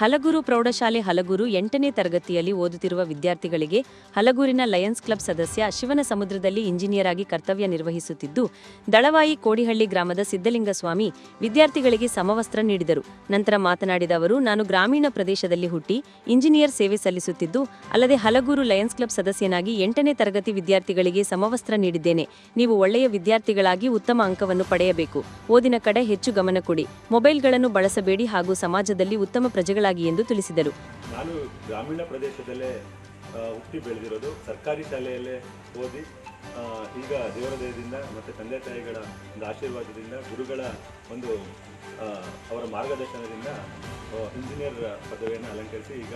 ಹಲಗೂರು ಪ್ರೌಢಶಾಲೆ ಹಲಗೂರು ಎಂಟನೇ ತರಗತಿಯಲ್ಲಿ ಓದುತ್ತಿರುವ ವಿದ್ಯಾರ್ಥಿಗಳಿಗೆ ಹಲಗೂರಿನ ಲಯನ್ಸ್ ಕ್ಲಬ್ ಸದಸ್ಯ ಶಿವನ ಸಮುದ್ರದಲ್ಲಿ ಇಂಜಿನಿಯರ್ ಆಗಿ ಕರ್ತವ್ಯ ನಿರ್ವಹಿಸುತ್ತಿದ್ದು, ದಳವಾಯಿ ಕೋಡಿಹಳ್ಳಿ ಗ್ರಾಮದ ಸಿದ್ದಲಿಂಗಸ್ವಾಮಿ ವಿದ್ಯಾರ್ಥಿಗಳಿಗೆ ಸಮವಸ್ತ್ರ ನೀಡಿದರು. ನಂತರ ಮಾತನಾಡಿದ ಅವರು, ನಾನು ಗ್ರಾಮೀಣ ಪ್ರದೇಶದಲ್ಲಿ ಹುಟ್ಟಿ ಇಂಜಿನಿಯರ್ ಸೇವೆ ಸಲ್ಲಿಸುತ್ತಿದ್ದು, ಅಲ್ಲದೆ ಹಲಗೂರು ಲಯನ್ಸ್ ಕ್ಲಬ್ ಸದಸ್ಯನಾಗಿ ಎಂಟನೇ ತರಗತಿ ವಿದ್ಯಾರ್ಥಿಗಳಿಗೆ ಸಮವಸ್ತ್ರ ನೀಡಿದ್ದೇನೆ. ನೀವು ಒಳ್ಳೆಯ ವಿದ್ಯಾರ್ಥಿಗಳಾಗಿ ಉತ್ತಮ ಅಂಕವನ್ನು ಪಡೆಯಬೇಕು. ಓದಿನ ಕಡೆ ಹೆಚ್ಚು ಗಮನ ಕೊಡಿ. ಮೊಬೈಲ್ಗಳನ್ನು ಬಳಸಬೇಡಿ ಹಾಗೂ ಸಮಾಜದಲ್ಲಿ ಉತ್ತಮ ಪ್ರಜೆಗಳಾಗಿ ಎಂದು ತಿಳಿಸಿದರು. ನಾನು ಗ್ರಾಮೀಣ ಪ್ರದೇಶದಲ್ಲೇ ಹುಟ್ಟಿ ಬೆಳೆದಿರೋದು ಸರ್ಕಾರಿ ಶಾಲೆಯಲ್ಲೇ ಓದಿ ಈಗ ದೇವರ ದಯದಿಂದ ಮತ್ತು ತಂದೆ ತಾಯಿಗಳ ಒಂದು ಆಶೀರ್ವಾದದಿಂದ ಗುರುಗಳ ಒಂದು ಅವರ ಮಾರ್ಗದರ್ಶನದಿಂದ ಇಂಜಿನಿಯರ್ ಪದವಿಯನ್ನು ಅಲಂಕರಿಸಿ ಈಗ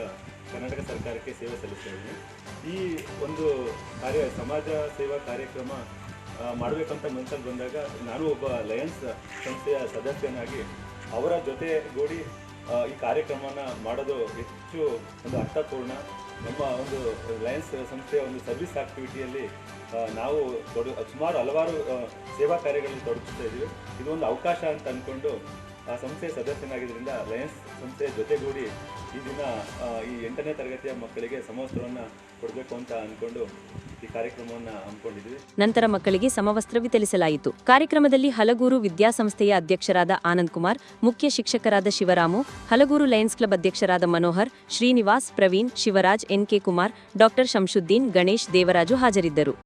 ಕರ್ನಾಟಕ ಸರ್ಕಾರಕ್ಕೆ ಸೇವೆ ಸಲ್ಲಿಸ್ತಾ ಈ ಒಂದು ಕಾರ್ಯ, ಸಮಾಜ ಸೇವಾ ಕಾರ್ಯಕ್ರಮ ಮಾಡಬೇಕಂತ ಮನಸ್ಸಲ್ಲಿ ಬಂದಾಗ ನಾನು ಒಬ್ಬ ಲಯನ್ಸ್ ಸಂಸ್ಥೆಯ ಸದಸ್ಯನಾಗಿ ಅವರ ಜೊತೆಗೂಡಿ ಈ ಕಾರ್ಯಕ್ರಮನ ಮಾಡೋದು ಹೆಚ್ಚು ಒಂದು ಅರ್ಥಪೂರ್ಣ. ನಮ್ಮ ಒಂದು ಲಯನ್ಸ್ ಸಂಸ್ಥೆಯ ಒಂದು ಸರ್ವಿಸ್ ಆಕ್ಟಿವಿಟಿಯಲ್ಲಿ ನಾವು ತೊಡ, ಸುಮಾರು ಹಲವಾರು ಸೇವಾ ಕಾರ್ಯಗಳಲ್ಲಿ ತೊಡಗಿಸ್ತಾ ಇದ್ದೀವಿ ಇದೊಂದು ಅವಕಾಶ ಅಂತ ಅಂದ್ಕೊಂಡು ಆ ಸಂಸ್ಥೆಯ ಸದಸ್ಯನಾಗಿದ್ದರಿಂದ ಲಯನ್ಸ್ ಸಂಸ್ಥೆ ಜೊತೆಗೂಡಿ ಈ ದಿನ ಈ ಎಂಟನೇ ತರಗತಿಯ ಮಕ್ಕಳಿಗೆ ಸಮವಸ್ತ್ರವನ್ನು ಕೊಡಬೇಕು ಅಂತ ಅಂದ್ಕೊಂಡು ಈ ನಂತರ ಮಕ್ಕಳಿಗೆ ಸಮವಸ್ತ್ರ ವಿತರಿಸಲಾಯಿತು. ಕಾರ್ಯಕ್ರಮದಲ್ಲಿ ಹಲಗೂರು ವಿದ್ಯಾಸಂಸ್ಥೆಯ ಅಧ್ಯಕ್ಷರಾದ ಆನಂದ್ ಕುಮಾರ್, ಮುಖ್ಯ ಶಿಕ್ಷಕರಾದ ಶಿವರಾಮು, ಹಲಗೂರು ಲಯನ್ಸ್ ಕ್ಲಬ್ ಅಧ್ಯಕ್ಷರಾದ ಮನೋಹರ್, ಶ್ರೀನಿವಾಸ್ ಪ್ರವೀಣ್, ಶಿವರಾಜ್ ಎನ್ಕೆ ಕುಮಾರ್, ಡಾಕ್ಟರ್ ಶಂಶುದ್ದೀನ್, ಗಣೇಶ್ ದೇವರಾಜು ಹಾಜರಿದ್ದರು.